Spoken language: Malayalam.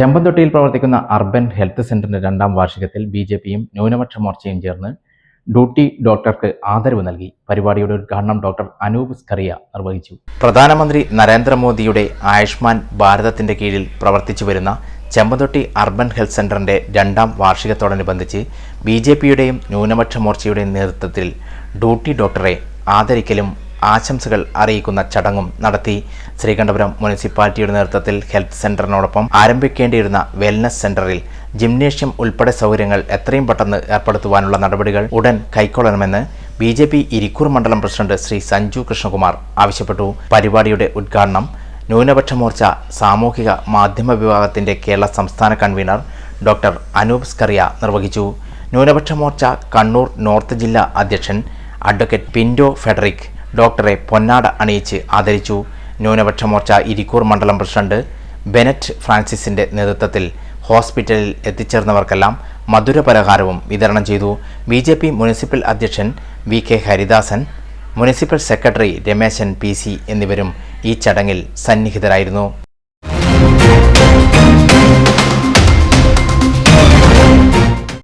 ചെമ്പന്തൊട്ടിയിൽ പ്രവർത്തിക്കുന്ന അർബൻ ഹെൽത്ത് സെന്ററിന്റെ രണ്ടാം വാർഷികത്തിൽ ബി ജെ പിയും ന്യൂനപക്ഷ മോർച്ചയും ചേർന്ന് ഡ്യൂട്ടി ഡോക്ടർക്ക് ആദരവ് നൽകി. പരിപാടിയുടെ ഉദ്ഘാടനം ഡോക്ടർ അനൂപ് സ്കറിയ നിർവഹിച്ചു. പ്രധാനമന്ത്രി നരേന്ദ്രമോദിയുടെ ആയുഷ്മാൻ ഭാരതത്തിന്റെ കീഴിൽ പ്രവർത്തിച്ചു വരുന്ന ചെമ്പന്തൊട്ടി അർബൻ ഹെൽത്ത് സെന്ററിന്റെ രണ്ടാം വാർഷികത്തോടനുബന്ധിച്ച് ബി ജെ പിയുടെയും ന്യൂനപക്ഷ മോർച്ചയുടെയും നേതൃത്വത്തിൽ ഡ്യൂട്ടി ഡോക്ടറെ ആദരിക്കലും ആശംസകൾ അറിയിക്കുന്ന ചടങ്ങും നടത്തി ശ്രീകണ്ഠപുരം മുനിസിപ്പാലിറ്റിയുടെ നേതൃത്വത്തിൽ ഹെൽത്ത് സെന്ററിനോടൊപ്പം ആരംഭിക്കേണ്ടിയിരുന്ന വെൽനസ് സെന്ററിൽ ജിംനേഷ്യം ഉൾപ്പെടെ സൗകര്യങ്ങൾ എത്രയും പെട്ടെന്ന് ഏർപ്പെടുത്തുവാനുള്ള നടപടികൾ ഉടൻ കൈക്കൊള്ളണമെന്ന് ബി ജെ പി ഇരിക്കൂർ മണ്ഡലം പ്രസിഡന്റ് ശ്രീ സഞ്ജു കൃഷ്ണകുമാർ ആവശ്യപ്പെട്ടു. പരിപാടിയുടെ ഉദ്ഘാടനം ന്യൂനപക്ഷ മോർച്ച സാമൂഹിക മാധ്യമ വിഭാഗത്തിന്റെ കേരള സംസ്ഥാന കൺവീനർ ഡോക്ടർ അനൂപ് സ്കറിയ നിർവഹിച്ചു. ന്യൂനപക്ഷ മോർച്ച കണ്ണൂർ നോർത്ത് ജില്ലാ അധ്യക്ഷൻ അഡ്വക്കേറ്റ് പിൻഡോ ഫെഡറിക് ഡോക്ടറെ പൊന്നാട അണിയിച്ച് ആദരിച്ചു. ന്യൂനപക്ഷ മോർച്ച ഇരിക്കൂർ മണ്ഡലം പ്രസിഡന്റ് ബെനറ്റ് ഫ്രാൻസിസിന്റെ നേതൃത്വത്തിൽ ഹോസ്പിറ്റലിൽ എത്തിച്ചേർന്നവർക്കെല്ലാം മധുരപലഹാരവും വിതരണം ചെയ്തു. ബി ജെ പി മുനിസിപ്പൽ അധ്യക്ഷൻ V K Haridasan municipal secretary Ramesan P C എന്നിവരും ഈ ചടങ്ങിൽ സന്നിഹിതരായിരുന്നു.